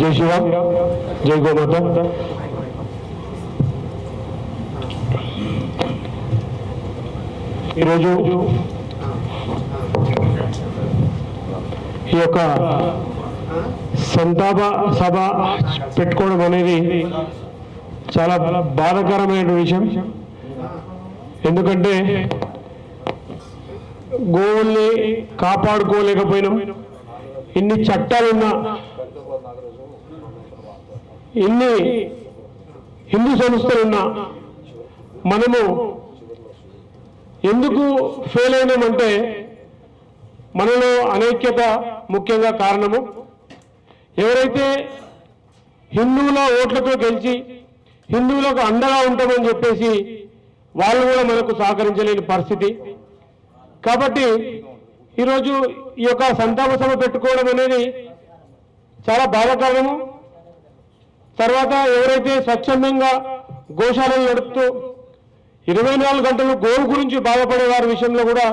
జై శివా జై గోమాత ఈరోజు ఈ యొక్క సంతాప సభ పెట్టుకోవడం అనేది చాలా బాధాకరమైన విషయం. ఎందుకంటే గోవుల్ని కాపాడుకోలేకపోయినాం. ఇన్ని చట్టాలున్నా ఇన్ని హిందూ సంస్థలున్నా మనము ఎందుకు ఫెయిల్ అయినామంటే మనలో అనైక్యత ముఖ్యంగా కారణము. ఎవరైతే హిందువుల ఓట్లతో గెలిచి హిందువులకు అండగా ఉంటామని చెప్పేసి వాళ్ళు కూడా మనకు సహకరించలేని పరిస్థితి. కాబట్టి ఈరోజు ఈ యొక్క సంతాప సభ పెట్టుకోవడం అనేది చాలా బాధాకరము. తర్వాత ఎవరైతే స్వచ్ఛందంగా గోశాలను నడుపుతూ ఇరవై నాలుగు గంటలు గోరు గురించి బాధపడే వారి విషయంలో కూడా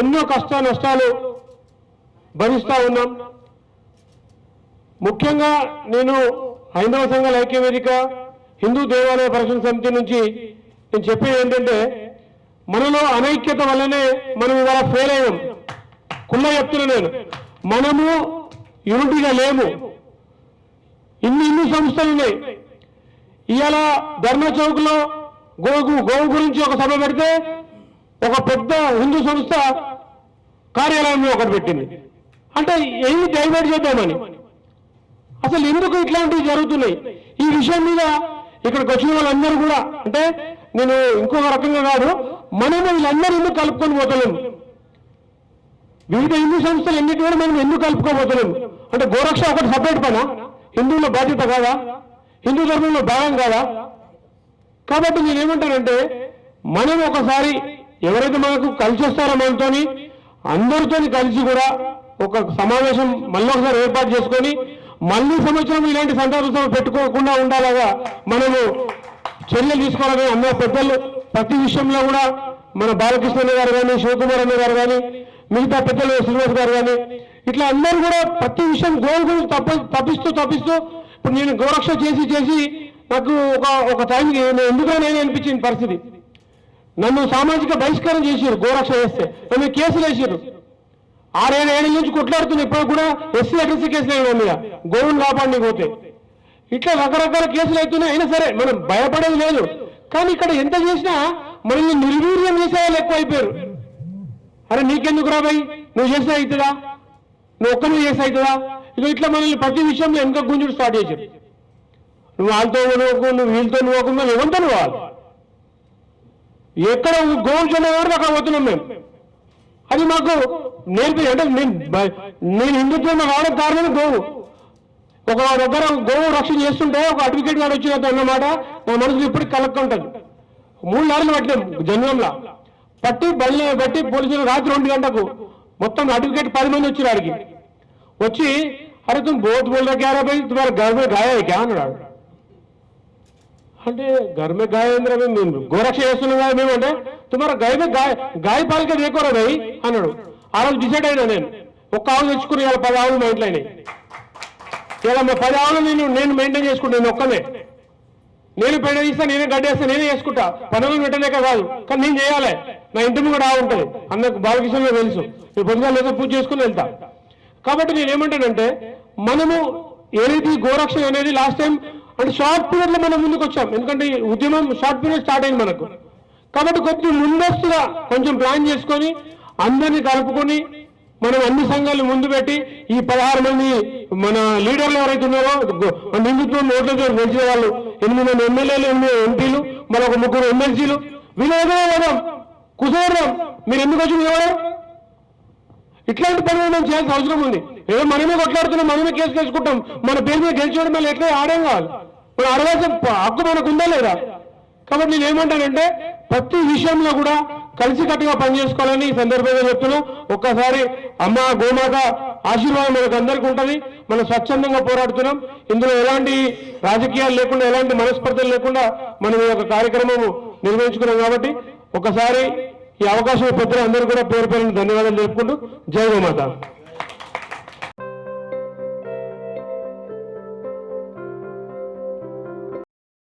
ఎన్నో కష్ట నష్టాలు భరిస్తూ ఉన్నాం. ముఖ్యంగా నేను హైందవ సంఘాల ఐక్యవేదిక హిందూ దేవాలయ పరిరక్షణ సమితి నుంచి నేను చెప్పేది ఏంటంటే మనలో అనైక్యత వల్లనే మనం ఇవాళ ఫెయిల్ అయ్యాం. కుళ్ళ చెప్తున్నా నేను. మనము యూనిటీగా లేము. ఇన్ని ఇన్ని సంస్థలు ఉన్నాయి. ఇవాళ ధర్మ గోగు గోవు గురించి ఒక సభ పెడితే ఒక పెద్ద హిందూ సంస్థ కార్యాలయంలో ఒకటి పెట్టింది. అంటే ఏమి డైవర్ట్ చేద్దామని? అసలు ఎందుకు ఇట్లాంటివి జరుగుతున్నాయి? ఈ విషయం మీద ఇక్కడికి వచ్చిన వాళ్ళందరూ కూడా అంటే నేను ఇంకొక రకంగా కాదు మనము వీళ్ళందరూ ఎందుకు కలుపుకొని పోతలేము వివిధ హిందూ సంస్థలు ఎన్నిటి కూడా మనం ఎందుకు కలుపుకోబోతలేము అంటే గోరక్ష ఒకటి సపరేట్ పనా? హిందువుల బాధ్యత కాదా? హిందూ ధర్మంలో భాగం కాదా? కాబట్టి నేనేమంటానంటే మనం ఒకసారి ఎవరైతే మనకు కలిసి వస్తారో మనతోని అందరితోని కలిసి కూడా ఒక సమావేశం మళ్ళీ ఒకసారి ఏర్పాటు చేసుకొని మళ్ళీ సంవత్సరం ఇలాంటి సందర్భం పెట్టుకోకుండా ఉండాలగా మనము చర్యలు తీసుకోవాలని అన్న పెద్దలు ప్రతి విషయంలో కూడా మన బాలకృష్ణ అన్న గారు కానీ శివకుమార్ అన్న గారు కానీ మిగతా పెద్దలు శ్రీనివాస్ గారు కానీ ఇట్లా అందరూ కూడా ప్రతి విషయం గోల్ గురించి తప్ప తప్పిస్తూ తప్పిస్తూ ఇప్పుడు నేను గోరక్ష చేసి చేసి నాకు ఒక ఒక టైంకి నేను ఎందుకో నేను అనిపించింది పరిస్థితి. నన్ను సామాజిక బహిష్కారం చేసారు గోరక్ష చేస్తే. నన్ను కేసులు వేసారు ఆరేడు ఏళ్ళ నుంచి కొట్లాడుతున్న ఇప్పుడు కూడా ఎస్సీ ఎస్సీ కేసులు అయినా మీద. గోవును కాపాడి పోతే ఇట్లా రకరకాల కేసులు అవుతున్నాయి అయినా సరే మనం భయపడేది లేదు. కానీ ఇక్కడ ఎంత చేసినా మనల్ని నిర్వీర్యం చేసే వాళ్ళు ఎక్కువ అయిపోయారు అరే నీకెందుకు రా నువ్వు చేస్తే అవుతుందా? నువ్వు ఒక్కరిని చేస్తే అవుతుందా ఇక ఇట్లా మనల్ని ప్రతి విషయంలో వెనక గుంజుడు స్టార్ట్ చేశారు నువ్వు వాళ్ళతో నువ్వు నువ్వు వీళ్ళతో నువ్వు ఎవరితో నువ్వు వాళ్ళు ఎక్కడ గోల్ చూడేవారు అక్కడ పోతున్నాం మేము. అది మాకు నేర్పి అంటే నేను నేను హిందుత్వం కావడం కారణం గోవు. ఒక దగ్గర గోవు రక్షణ చేస్తుంటే ఒక అడ్వకేట్ గారు వచ్చినట్టు అన్నమాట నా మనసులో ఇప్పటికి ఉంటుంది. మూడు నెలలు పట్టినాం జన్మంలో. పట్టి బల్లి పట్టి పోలీసులు రాత్రి రెండు గంటకు మొత్తం అడ్వకేట్ పది మంది వచ్చారు ఆడికి. వచ్చి అరే తుమ్ బోత్ బోల్ రా क्या रहा भाई तुम्हारे घर में అన్నాడు అంటే గర్ మే గాయ గోరక్ష చేస్తున్నా మేము అంటే తుమారా గాయ మే గాయ గాయ పాలిక దేకోరా భయ్ అన్నాడు. ఆ రోజు డిసైడ్ అయినా నేను. ఒక్క ఆవులు తెచ్చుకుని ఇవాళ పది ఆవులు మా ఇంట్లో అయినాయి. ఇలా మా పది ఆవులు నేను నేను మెయింటైన్ చేసుకుంటాను ఒక్కనే. నేను పెండ తీస్తా నేనే గడ్డేస్తా నేనే చేసుకుంటా. పనులు పెట్టలేక కాదు కానీ నేను చేయాలి. నా ఇంటి కూడా ఆవు ఉంటుంది. అందరికి బాలకృష్ణలో తెలుసు. నేను పొద్దుగా లేదా పూజ చేసుకుని వెళ్తా. కాబట్టి నేను ఏమంటానంటే మనము ఏదైతే గోరక్షణ అనేది లాస్ట్ టైం అంటే షార్ట్ పీరియడ్లో మనం ముందుకు వచ్చాం. ఎందుకంటే ఈ ఉద్యమం షార్ట్ పీరియడ్ స్టార్ట్ అయింది మనకు. కాబట్టి కొంచెం ముందస్తుగా కొంచెం ప్లాన్ చేసుకొని అందరినీ కలుపుకొని మనం అన్ని సంఘాలు ముందు పెట్టి ఈ పదహారు మంది మన లీడర్లు ఎవరైతే ఉన్నారో మన హిందుత్వం ఓట్లతో గెలిచిన వాళ్ళు ఎనిమిది మంది ఎమ్మెల్యేలు ఎనిమిది ఎంపీలు మరొక ముగ్గురు ఎమ్మెల్సీలు వీళ్ళు ఏదో వేద్దాం మీరు ఎందుకు వచ్చి నిలవడం ఇట్లాంటి పనులు మనం చేయాల్సిన అవసరం ఉంది. ఏదో మనమే కొట్లాడుతున్నాం మనమే కేసు కేసుకుంటాం మన పేరు మీద గెలిచేయడం మళ్ళీ ఎట్లా ఆడేం కావాలి? మన అడగాల్సిన హక్కు మనకు ఉందా లేదా? కాబట్టి నేను ఏమంటానంటే ప్రతి విషయంలో కూడా కలిసికట్టుగా పనిచేసుకోవాలని ఈ సందర్భంగా చెప్తున్నాం. ఒక్కసారి అమ్మ గోమాత ఆశీర్వాదం మనకు అందరికీ ఉంటుంది. మనం స్వచ్ఛందంగా పోరాడుతున్నాం. ఇందులో ఎలాంటి రాజకీయాలు లేకుండా ఎలాంటి మనస్పర్ధలు లేకుండా మనం ఈ యొక్క కార్యక్రమం నిర్వహించుకున్నాం కాబట్టి ఒకసారి ఈ అవకాశం పెద్దలు అందరూ కూడా పేరు పేరున ధన్యవాదాలు తెలుపుకుంటూ జై గోమాత